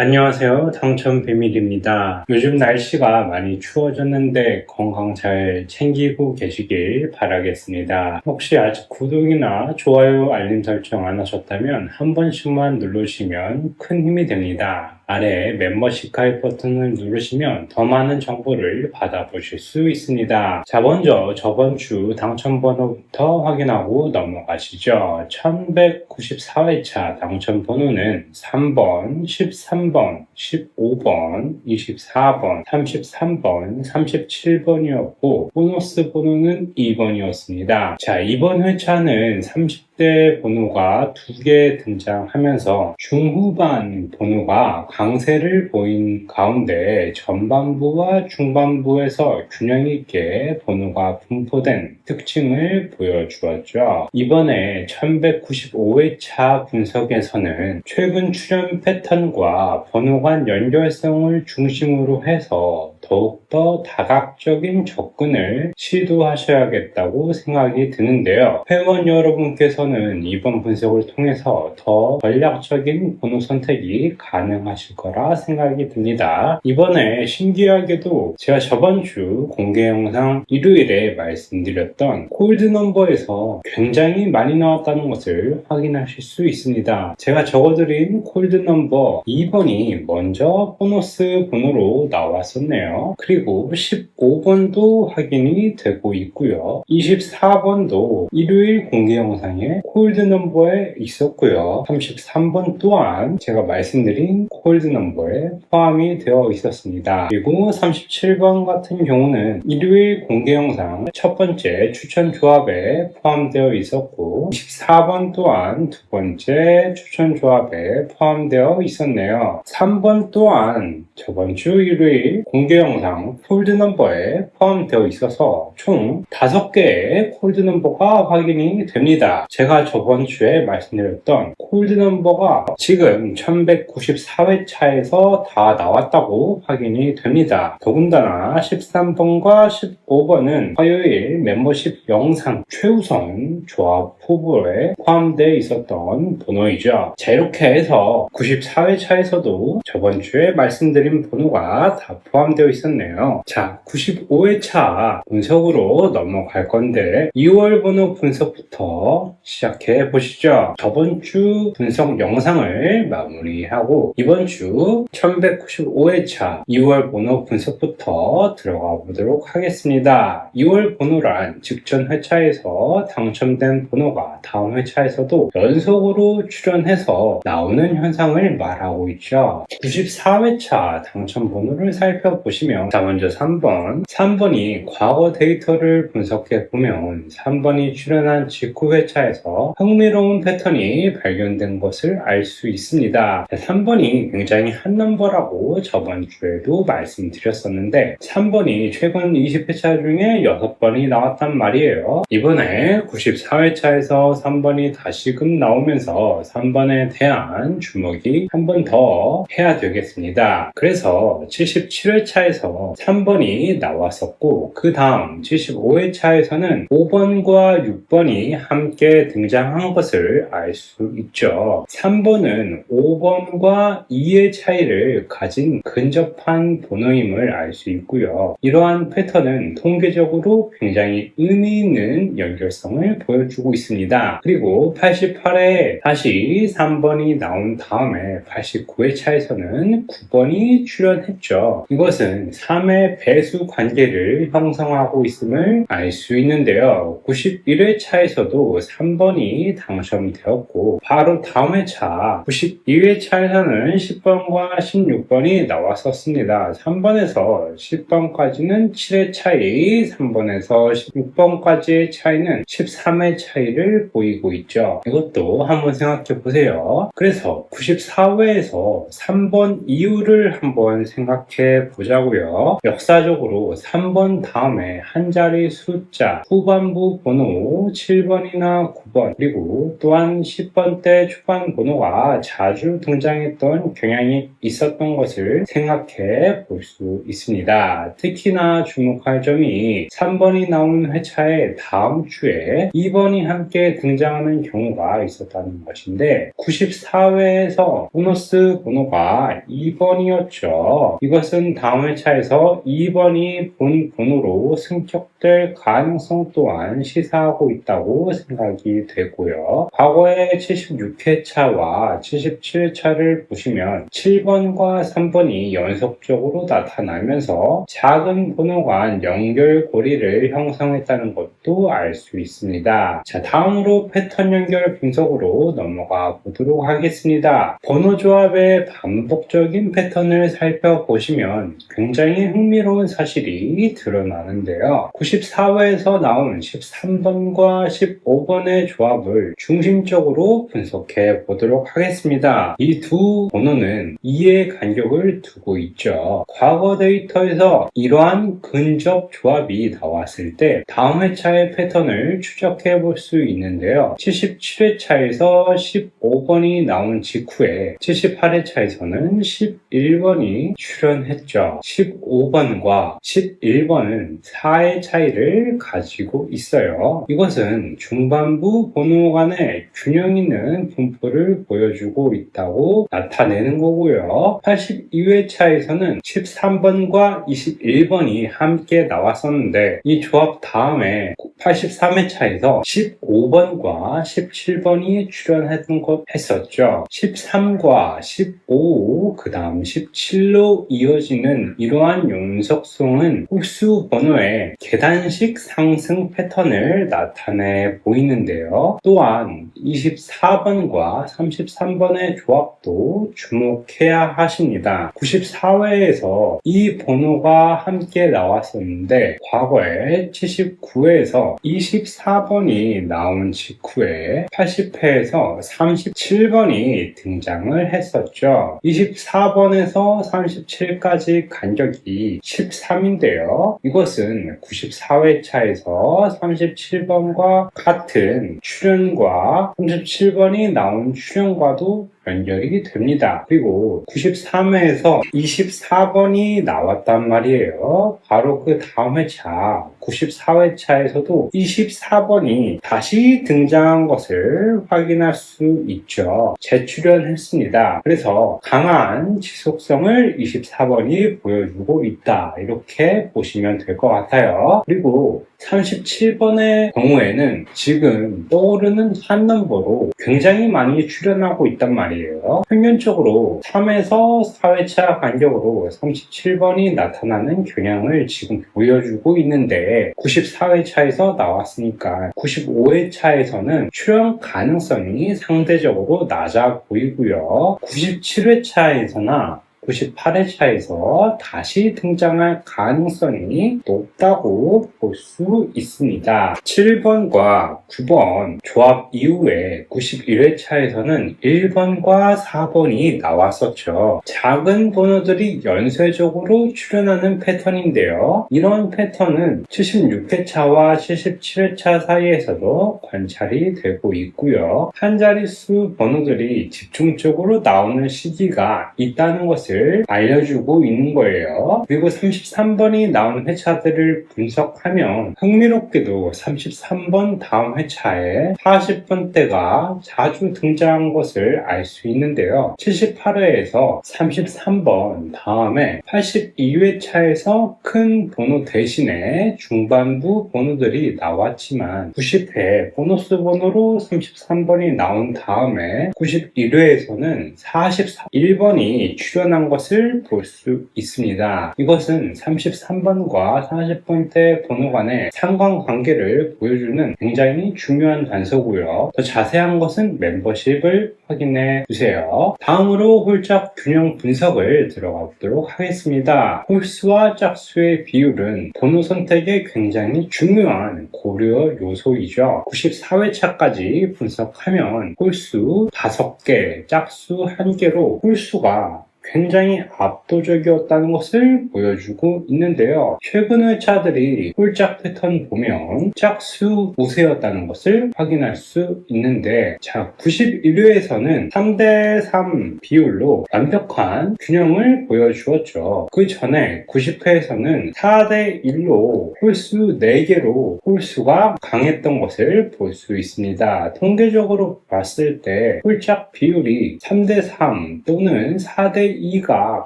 안녕하세요. 당첨 비밀입니다. 요즘 날씨가 많이 추워졌는데 건강 잘 챙기고 계시길 바라겠습니다. 혹시 아직 구독이나 좋아요, 알림 설정 안 하셨다면 한 번씩만 누르시면 큰 힘이 됩니다. 아래 멤버십 가입 버튼을 누르시면 더 많은 정보를 받아보실 수 있습니다. 자, 먼저 저번 주 당첨 번호부터 확인하고 넘어가시죠. 1194회차 당첨 번호는 3번, 13번, 15번, 24번, 33번, 37번이었고 보너스 번호는 2번이었습니다. 자, 이번 회차는 30 대 번호가 두 개 등장하면서 중후반 번호가 강세를 보인 가운데 전반부와 중반부에서 균형 있게 번호가 분포된 특징을 보여주었죠. 이번에 1195회차 분석에서는 최근 출현 패턴과 번호 간 연결성을 중심으로 해서 더욱 더 다각적인 접근을 시도하셔야겠다고 생각이 드는데요. 회원 여러분께서는 이번 분석을 통해서 더 전략적인 번호 선택이 가능하실 거라 생각이 듭니다. 이번에 신기하게도 제가 저번 주 공개 영상 일요일에 말씀드렸던 콜드 넘버에서 굉장히 많이 나왔다는 것을 확인하실 수 있습니다. 제가 적어드린 콜드 넘버 2번이 먼저 보너스 번호로 나왔었네요. 그리고 15번도 확인이 되고 있고요. 24번도 일요일 공개 영상에 콜드 넘버에 있었고요. 33번 또한 제가 말씀드린 콜드 넘버에 포함이 되어 있었습니다. 그리고 37번 같은 경우는 일요일 공개 영상 첫 번째 추천 조합에 포함되어 있었고 24번 또한 두 번째 추천 조합에 포함되어 있었네요. 3번 또한 저번 주 일요일 공개 영상 콜드 넘버에 포함되어 있어서 총 5개의 콜드 넘버가 확인이 됩니다. 제가 저번 주에 말씀드렸던 콜드 넘버가 지금 1194회차에서 다 나왔다고 확인이 됩니다. 더군다나 13번과 15번은 화요일 멤버십 영상 최우선 조합 후보에 포함되어 있었던 번호이죠. 자, 이렇게 해서 94회차에서도 저번 주에 말씀드린 번호가 다 포함되어 있었네요. 자, 95회차 분석으로 넘어갈 건데 2월 번호 분석부터 시작해 보시죠. 저번 주 분석 영상을 마무리하고 이번 주 1195회차 2월 번호 분석부터 들어가 보도록 하겠습니다. 2월 번호란 직전 회차에서 당첨된 번호가 다음 회차에서도 연속으로 출연해서 나오는 현상을 말하고 있죠. 94회차 당첨 번호를 살펴보시면 자 먼저 3번 3번이 과거 데이터를 분석해 보면 3번이 출연한 직후 회차에서 흥미로운 패턴이 발견된 것을 알 수 있습니다. 3번이 굉장히 한 넘버라고 저번 주에도 말씀드렸었는데 3번이 최근 20회차 중에 6번이 나왔단 말이에요. 이번에 94회차에서 3번이 다시금 나오면서 3번에 대한 주목이 한 번 더 해야 되겠습니다. 그래서 77회차에서 3번이 나왔었고 그 다음 75회차에서는 5번과 6번이 함께 등장한 것을 알 수 있죠. 3번은 5번과 2의 차이를 가진 근접한 번호임을 알 수 있고요. 이러한 패턴은 통계적으로 굉장히 의미 있는 연결성을 보여주고 있습니다. 그리고 88회 다시 3번이 나온 다음에 89회 차에서는 9번이 출연했죠. 이것은 3의 배수 관계를 형성하고 있음을 알 수 있는데요. 91회 차에서도 3번이 당첨되었고 바로 다음 회차 92회 차에서는 10번과 16번이 나왔었습니다. 3번에서 10번까지는 7회 차이, 3번에서 16번까지의 차이는 13회 차이를 보이고 있죠. 이것도 한번 생각해 보세요. 그래서 94회에서 3번 이유를 한번 생각해 보자고요. 역사적으로 3번 다음에 한 자리 숫자, 후반부 번호 7번이나 9번, 그리고 또한 10번 대 초반 번호가 자주 등장했던 경향이 있었던 것을 생각해 볼 수 있습니다. 특히나 주목할 점이 3번이 나오는 회차의 다음 주에 2번이 함께 등장하는 경우가 있었다는 것인데 94회에서 보너스 번호가 2번이었죠. 이것은 다음 회차에서 2번이 본 번호로 승격될 가능성 또한 시사하고 있다고 생각이 되고요. 과거의 76회차와 77회차를 보시면 7번과 3번이 연속적으로 나타나면서 작은 번호 간 연결고리를 형성했다는 것도 알 수 있습니다. 자, 다음으로 패턴 연결 분석으로 넘어가 보도록 하겠습니다. 번호 조합의 반복적인 패턴을 살펴보시면 굉장히 흥미로운 사실이 드러나는데요. 94회에서 나온 13번과 15번의 조합을 중심적으로 분석해 보도록 하겠습니다. 이 두 번호는 2의 간격을 두고 있죠. 과거 데이터에서 이러한 근접 조합이 나왔을 때 다음 회차의 패턴을 추적해 볼 수 있는데요. 77회차에서 15번이 나온 직후에 78회차에서는 11번이 출연했죠. 15 번과 11번은 4의 차이를 가지고 있어요. 이것은 중반부 번호 간의 균형 있는 분포를 보여주고 있다고 나타내는 거고요. 82회 차에서는 13번과 21번이 함께 나왔었는데 이 조합 다음에 83회 차에서 15번과 17번이 출연했던 것 했었죠. 13과 15, 그 다음 17로 이어지는 이러한 연속성은 홀수 번호의 계단식 상승 패턴을 나타내 보이는데요. 또한 24번과 33번의 조합도 주목해야 하십니다. 94회에서 이 번호가 함께 나왔었는데 과거에 79회에서 24번이 나온 직후에 80회에서 37번이 등장을 했었죠. 24번에서 37까지 간격이 13인데요. 이것은 94회차에서 37번과 같은 출연과 37번이 나온 출연과도 연결이 됩니다. 그리고 93회에서 24번이 나왔단 말이에요. 바로 그 다음 회차 94회차에서도 24번이 다시 등장한 것을 확인할 수 있죠. 재출연했습니다. 그래서 강한 지속성을 24번이 보여주고 있다. 이렇게 보시면 될 것 같아요. 그리고 37번의 경우에는 지금 떠오르는 한 넘버로 굉장히 많이 출연하고 있단 말이에요. 평균적으로 3에서 4회차 간격으로 37번이 나타나는 경향을 지금 보여주고 있는데 94회차에서 나왔으니까 95회차에서는 출연 가능성이 상대적으로 낮아 보이고요. 97회차에서나 98회차에서 다시 등장할 가능성이 높다고 볼 수 있습니다. 7번과 9번 조합 이후에 91회차에서는 1번과 4번이 나왔었죠. 작은 번호들이 연쇄적으로 출현하는 패턴인데요. 이런 패턴은 76회차와 77회차 사이에서도 관찰이 되고 있고요. 한 자릿수 번호들이 집중적으로 나오는 시기가 있다는 것을 알려주고 있는 거예요. 그리고 33번이 나온 회차들을 분석하면 흥미롭게도 33번 다음 회차에 40번대가 자주 등장한 것을 알 수 있는데요. 78회에서 33번 다음에 82회차에서 큰 번호 대신에 중반부 번호들이 나왔지만 90회 보너스 번호로 33번이 나온 다음에 91회에서는 41번이 출연한 것을 볼 수 있습니다. 이것은 33번과 40번대 번호 간의 상관관계를 보여주는 굉장히 중요한 단서고요. 더 자세한 것은 멤버십을 확인해 주세요. 다음으로 홀짝 균형 분석을 들어가 보도록 하겠습니다. 홀수와 짝수의 비율은 번호 선택에 굉장히 중요한 고려 요소이죠. 94회차까지 분석하면 홀수 5개, 짝수 1개로 홀수가 굉장히 압도적이었다는 것을 보여주고 있는데요. 최근 회차들이 홀짝 패턴 보면 짝수 우세였다는 것을 확인할 수 있는데 자 91회에서는 3대3 비율로 완벽한 균형을 보여주었죠. 그 전에 90회에서는 4대1로 홀수 4개로 홀수가 강했던 것을 볼 수 있습니다. 통계적으로 봤을 때 홀짝 비율이 3대3 또는 4대 2가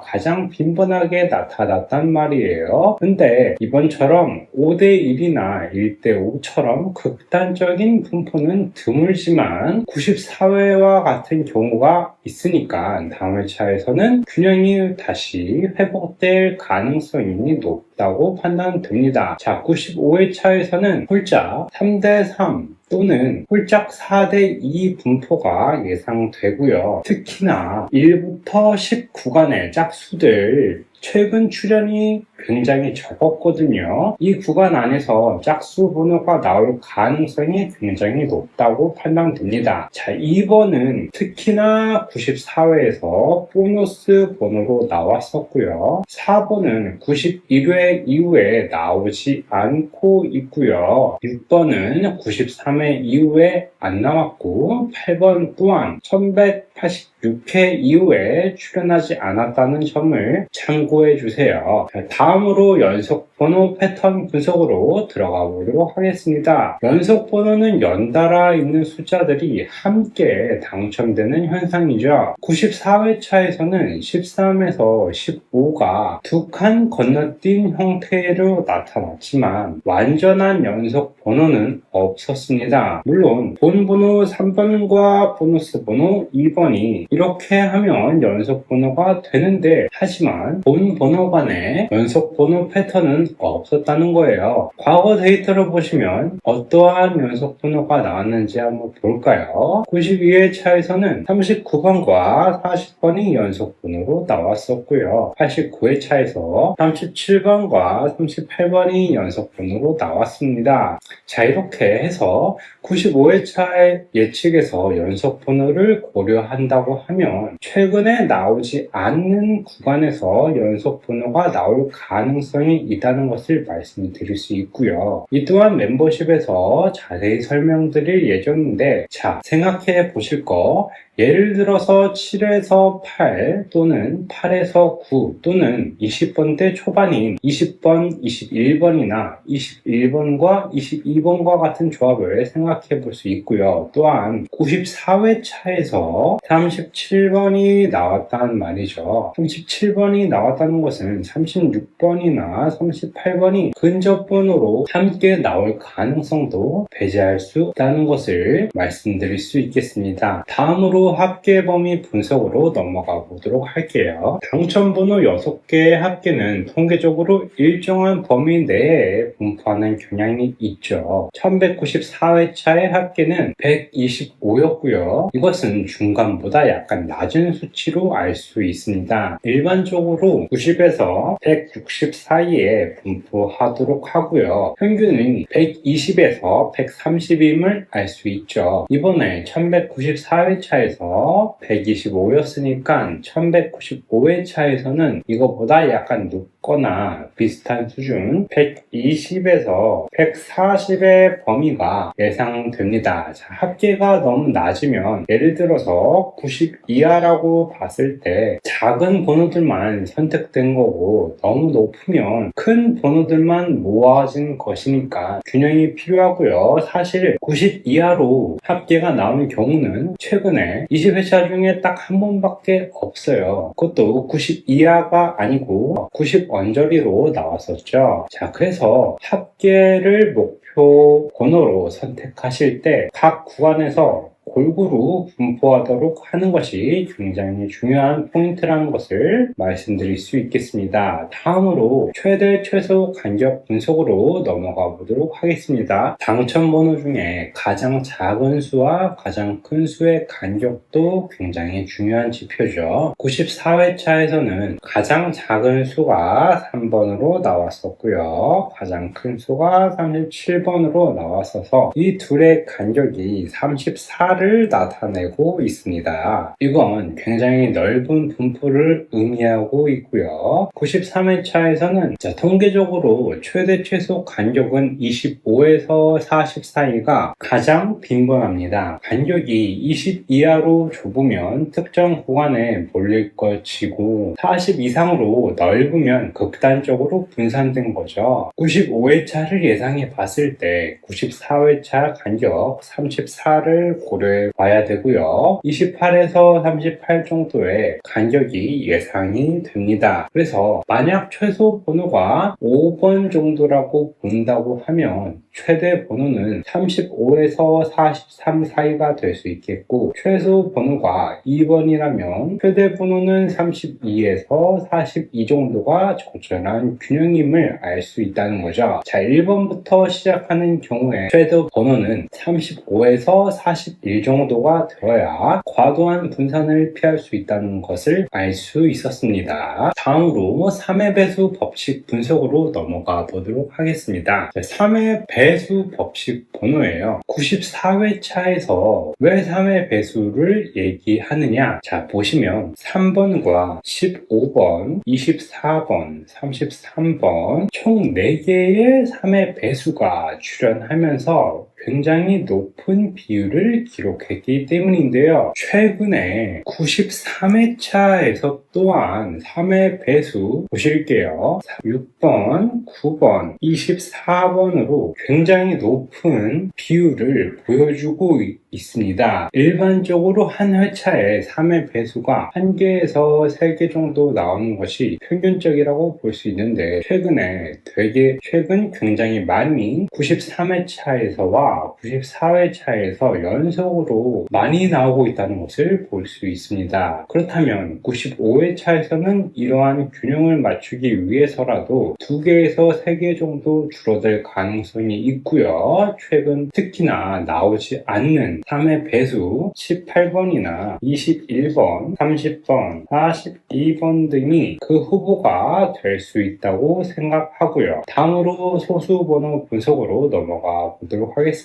가장 빈번하게 나타났단 말이에요. 근데 이번처럼 5대1이나 1대5처럼 극단적인 분포는 드물지만 94회와 같은 경우가 있으니까 다음 회차에서는 균형이 다시 회복될 가능성이 높다고 판단됩니다. 자, 95회차에서는 홀짝 3대3 또는 홀짝 4대 2 분포가 예상되고요. 특히나 1부터 10 구간의 짝수들 최근 출연이 굉장히 적었거든요. 이 구간 안에서 짝수 번호가 나올 가능성이 굉장히 높다고 판단됩니다. 자, 2번은 특히나 94회에서 보너스 번호로 나왔었고요. 4번은 91회 이후에 나오지 않고 있고요. 6번은 93회 이후에 안 나왔고 8번 또한 1186회 이후에 출연하지 않았다는 점을 참고해 주세요. 다음 으로 연속 번호 패턴 분석으로 들어가 보도록 하겠습니다. 연속 번호는 연달아 있는 숫자들이 함께 당첨되는 현상이죠. 94회차에서는 13에서 15가 두 칸 건너뛴 형태로 나타났지만 완전한 연속 번호는 없었습니다. 물론 본 번호 3번과 보너스 번호 2번이 이렇게 하면 연속 번호가 되는데 하지만 본 번호 간에 연속 번호 패턴은 없었다는 거예요. 과거 데이터를 보시면 어떠한 연속 번호가 나왔는지 한번 볼까요? 92회 차에서는 39번과 40번이 연속 번호로 나왔었고요. 89회 차에서 37번과 38번이 연속 번호로 나왔습니다. 자 이렇게 해서 95회 차의 예측에서 연속 번호를 고려한다고 하면 최근에 나오지 않는 구간에서 연속 번호가 나올 가능성이 있다는 것을 말씀드릴 수 있고요. 이 또한 멤버십에서 자세히 설명드릴 예정인데 자 생각해 보실 거 예를 들어서 7에서 8 또는 8에서 9 또는 20번대 초반인 20번, 21번이나 21번과 22번과 같은 조합을 생각해 볼 수 있고요. 또한 94회차에서 37번이 나왔다는 말이죠. 37번이 나왔다는 것은 36번이나 38번이 근접 번호로 함께 나올 가능성도 배제할 수 있다는 것을 말씀드릴 수 있겠습니다. 다음으로 합계 범위 분석으로 넘어가 보도록 할게요. 당첨 번호 6개의 합계는 통계적으로 일정한 범위 내에 분포하는 경향이 있죠. 1194회차의 합계는 125였고요. 이것은 중간보다 약간 낮은 수치로 알 수 있습니다. 일반적으로 90에서 160 사이에 분포하도록 하고요. 평균은 120에서 130임을 알 수 있죠. 이번에 1194회차에서 125였으니까 1195회 차에서는 이거보다 약간 높거나 비슷한 수준 120에서 140의 범위가 예상됩니다. 자, 합계가 너무 낮으면 예를 들어서 90 이하라고 봤을 때 작은 번호들만 선택된 거고 너무 높으면 큰 번호들만 모아진 것이니까 균형이 필요하고요. 사실 90 이하로 합계가 나오는 경우는 최근에 20회차 중에 딱 한 번밖에 없어요. 그것도 90 이하가 아니고 90 언저리로 나왔었죠. 자, 그래서 합계를 목표 번호로 선택하실 때 각 구간에서 골고루 분포하도록 하는 것이 굉장히 중요한 포인트라는 것을 말씀드릴 수 있겠습니다. 다음으로 최대 최소 간격 분석으로 넘어가 보도록 하겠습니다. 당첨 번호 중에 가장 작은 수와 가장 큰 수의 간격도 굉장히 중요한 지표죠. 94회차에서는 가장 작은 수가 3번으로 나왔었고요. 가장 큰 수가 37번으로 나왔어서 이 둘의 간격이 34 94를 나타내고 있습니다. 이건 굉장히 넓은 분포를 의미하고 있고요. 93회차에서는 자, 통계적으로 최대 최소 간격은 25에서 40 사이가 가장 빈번합니다. 간격이 20 이하로 좁으면 특정 구간에 몰릴 것이고 40 이상으로 넓으면 극단적으로 분산된 거죠. 95회차를 예상해 봤을 때 94회차 간격 34를 고려 해 봐야 되고요. 28에서 38 정도의 간격이 예상이 됩니다. 그래서 만약 최소 번호가 5번 정도라고 본다고 하면 최대 번호는 35에서 43 사이가 될 수 있겠고 최소 번호가 2번이라면 최대 번호는 32에서 42 정도가 적절한 균형임을 알 수 있다는 거죠. 자, 1번부터 시작하는 경우에 최대 번호는 35에서 41 정도가 되어야 과도한 분산을 피할 수 있다는 것을 알 수 있었습니다. 다음으로 3의 배수 법칙 분석으로 넘어가 보도록 하겠습니다. 3의 배수 법칙 번호예요. 94회차에서 왜 3의 배수를 얘기하느냐? 자, 보시면 3번과 15번, 24번, 33번 총 4개의 3의 배수가 출현하면서 굉장히 높은 비율을 기록했기 때문인데요. 최근에 93회차에서 또한 3회 배수 보실게요. 6번, 9번, 24번으로 굉장히 높은 비율을 보여주고 있습니다. 일반적으로 한 회차에 3회 배수가 1개에서 3개 정도 나오는 것이 평균적이라고 볼 수 있는데 최근에 되게 최근 굉장히 많이 93회차에서와 94회 차에서 연속으로 많이 나오고 있다는 것을 볼 수 있습니다. 그렇다면 95회 차에서는 이러한 균형을 맞추기 위해서라도 2개에서 3개 정도 줄어들 가능성이 있고요. 최근 특히나 나오지 않는 3회 배수 18번이나 21번, 30번, 42번 등이 그 후보가 될 수 있다고 생각하고요. 다음으로 소수 번호 분석으로 넘어가 보도록 하겠습니다.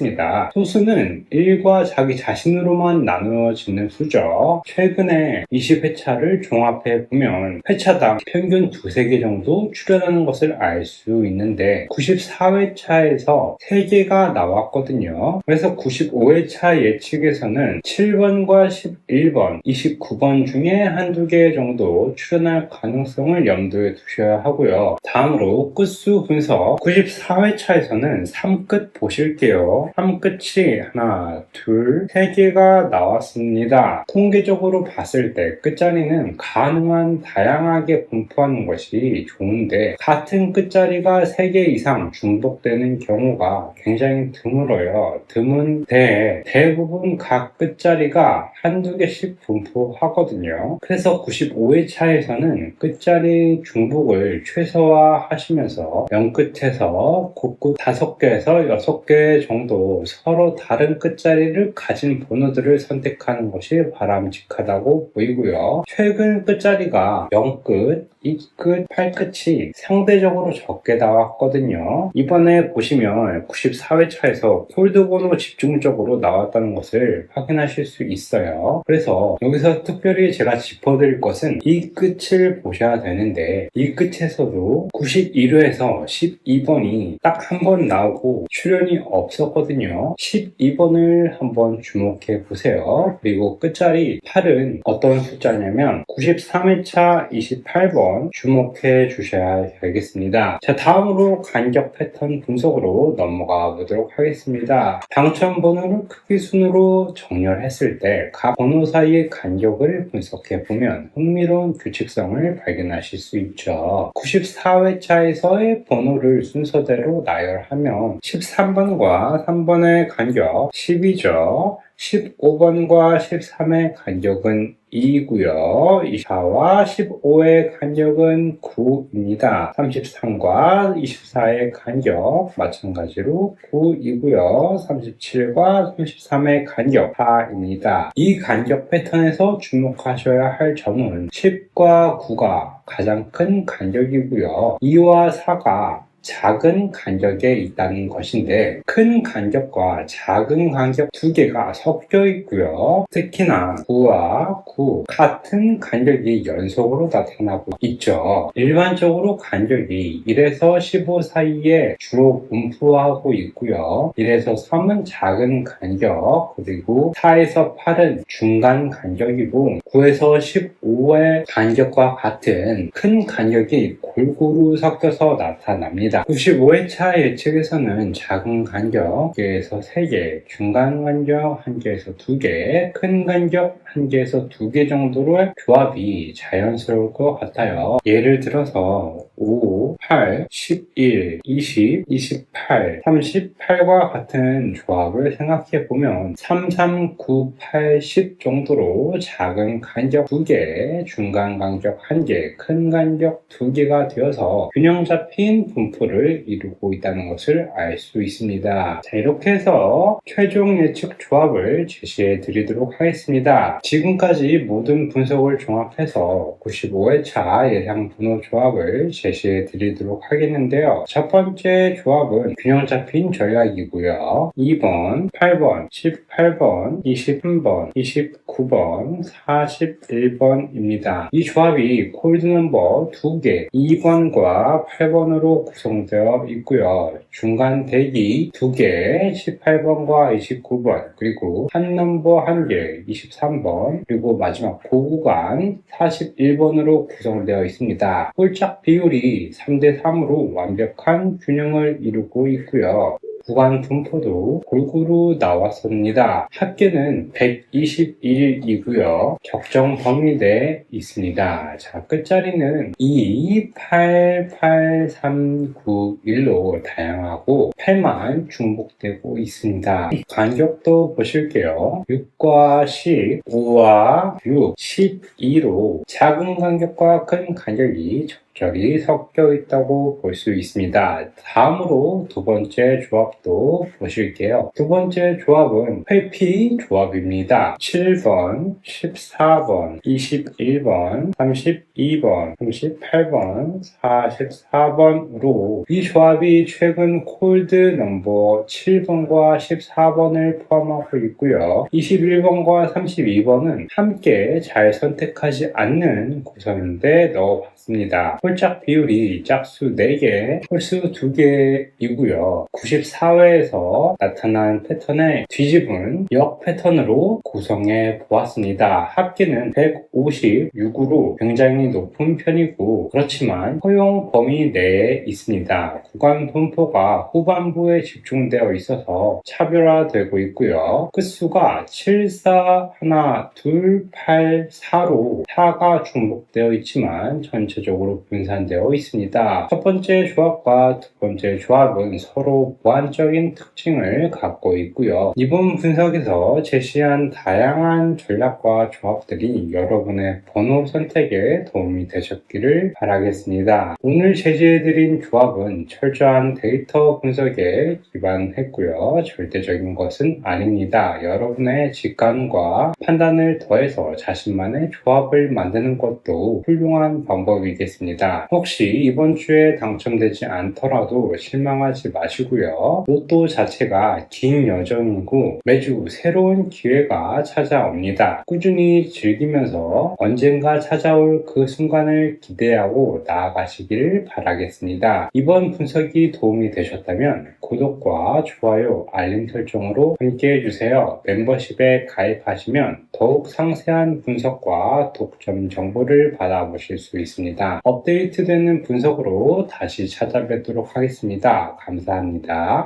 소수는 1과 자기 자신으로만 나누어지는 수죠. 최근에 20회차를 종합해 보면 회차당 평균 두세 개 정도 출연하는 것을 알 수 있는데 94회차에서 3개가 나왔거든요. 그래서 95회차 예측에서는 7번과 11번, 29번 중에 한두 개 정도 출연할 가능성을 염두에 두셔야 하고요. 다음으로 끝수 분석 94회차에서는 3끝 보실게요. 3끝이 하나, 둘, 세 개가 나왔습니다. 통계적으로 봤을 때 끝자리는 가능한 다양하게 분포하는 것이 좋은데 같은 끝자리가 3개 이상 중복되는 경우가 굉장히 드물어요. 드문 데 대부분 각 끝자리가 한두 개씩 분포하거든요. 그래서 95회차에서는 끝자리 중복을 최소화하시면서 연끝에서 곳곳 5개에서 6개 정도 서로 다른 끝자리를 가진 번호들을 선택하는 것이 바람직하다고 보이고요. 최근 끝자리가 0끝, 2끝, 8끝이 상대적으로 적게 나왔거든요. 이번에 보시면 94회차에서 콜드 번호 집중적으로 나왔다는 것을 확인하실 수 있어요. 그래서 여기서 특별히 제가 짚어드릴 것은 이 끝을 보셔야 되는데 이 끝에서도 91회에서 12번이 딱 한 번 나오고 출연이 없었거든요. 12번을 한번 주목해 보세요. 그리고 끝자리 8은 어떤 숫자냐면 93회차 28번 주목해 주셔야 되겠습니다. 자, 다음으로 간격 패턴 분석으로 넘어가 보도록 하겠습니다. 당첨 번호를 크기 순으로 정렬했을 때 각 번호 사이의 간격을 분석해 보면 흥미로운 규칙성을 발견하실 수 있죠. 94회차에서의 번호를 순서대로 나열하면 13번과 3번의 간격 10이죠. 15번과 13의 간격은 2이고요. 24와 15의 간격은 9입니다. 33과 24의 간격 마찬가지로 9이고요. 37과 33의 간격 4입니다. 이 간격 패턴에서 주목하셔야 할 점은 10과 9가 가장 큰 간격이고요. 2와 4가 작은 간격에 있다는 것인데 큰 간격과 작은 간격 두 개가 섞여 있고요. 특히나 9와 9 같은 간격이 연속으로 나타나고 있죠. 일반적으로 간격이 1에서 15 사이에 주로 분포하고 있고요. 1에서 3은 작은 간격 그리고 4에서 8은 중간 간격이고 9에서 15의 간격과 같은 큰 간격이 골고루 섞여서 나타납니다. 95회차 예측에서는 작은 간격 1개에서 3개, 중간 간격 1개에서 2개, 큰 간격 1개에서 2개 정도로의 조합이 자연스러울 것 같아요. 예를 들어서 5, 8, 11, 20, 28, 38과 같은 조합을 생각해 보면 3, 3, 9, 8, 10 정도로 작은 간격 2개, 중간 간격 1개, 큰 간격 2개가 되어서 균형 잡힌 분포를 이루고 있다는 것을 알 수 있습니다. 자, 이렇게 해서 최종 예측 조합을 제시해 드리도록 하겠습니다. 지금까지 모든 분석을 종합해서 95회차 예상 분호 조합을 제 시해 드리도록 하겠는데요. 첫 번째 조합은 균형 잡힌 전략이고요. 2번, 8번, 18번, 23번, 29번, 41번입니다. 이 조합이 콜드 넘버 2개, 2번과 8번으로 구성되어 있고요. 중간 대기 2개, 18번과 29번, 그리고 한 넘버 1개, 23번, 그리고 마지막 고구간 41번으로 구성되어 있습니다. 홀짝 비율이 3대3으로 완벽한 균형을 이루고 있고요. 구간 분포도 골고루 나왔습니다. 합계는 121이고요. 적정 범위대에 있습니다. 자, 끝자리는 2, 8, 8, 3, 9, 1로 다양하고 8만 중복되고 있습니다. 간격도 보실게요. 6과 10, 5와 6, 12로 작은 간격과 큰 간격이 적절히 섞여 있다고 볼 수 있습니다. 다음으로 두 번째 조합도 보실게요. 두 번째 조합은 회피 조합입니다. 7번, 14번, 21번, 32번, 38번, 44번으로 이 조합이 최근 콜드 넘버 7번과 14번을 포함하고 있고요. 21번과 32번은 함께 잘 선택하지 않는 구성인데 넣어봤습니다. 홀짝 비율이 짝수 4개, 홀수 2개이고요. 94회에서 나타난 패턴의 뒤집은 역 패턴으로 구성해 보았습니다. 합계는 156으로 굉장히 높은 편이고 그렇지만 허용 범위 내에 있습니다. 구간 분포가 후반부에 집중되어 있어서 차별화되고 있고요. 끝수가 7, 4, 1, 2, 8, 4로 4가 중복되어 있지만 전체적으로 분 산되어 있습니다. 첫 번째 조합과 두 번째 조합은 서로 무한적인 특징을 갖고 있고요. 이번 분석에서 제시한 다양한 전략과 조합들이 여러분의 번호 선택에 도움이 되셨기를 바라겠습니다. 오늘 제시해드린 조합은 철저한 데이터 분석에 기반했고요. 절대적인 것은 아닙니다. 여러분의 직감과 판단을 더해서 자신만의 조합을 만드는 것도 훌륭한 방법이겠습니다. 혹시 이번 주에 당첨되지 않더라도 실망하지 마시고요. 로또 자체가 긴 여정이고 매주 새로운 기회가 찾아옵니다. 꾸준히 즐기면서 언젠가 찾아올 그 순간을 기대하고 나아가시길 바라겠습니다. 이번 분석이 도움이 되셨다면 구독과 좋아요, 알림 설정으로 함께 해주세요. 멤버십에 가입하시면 더욱 상세한 분석과 독점 정보를 받아보실 수 있습니다. 업데이트되는 분석으로 다시 찾아뵙도록 하겠습니다. 감사합니다.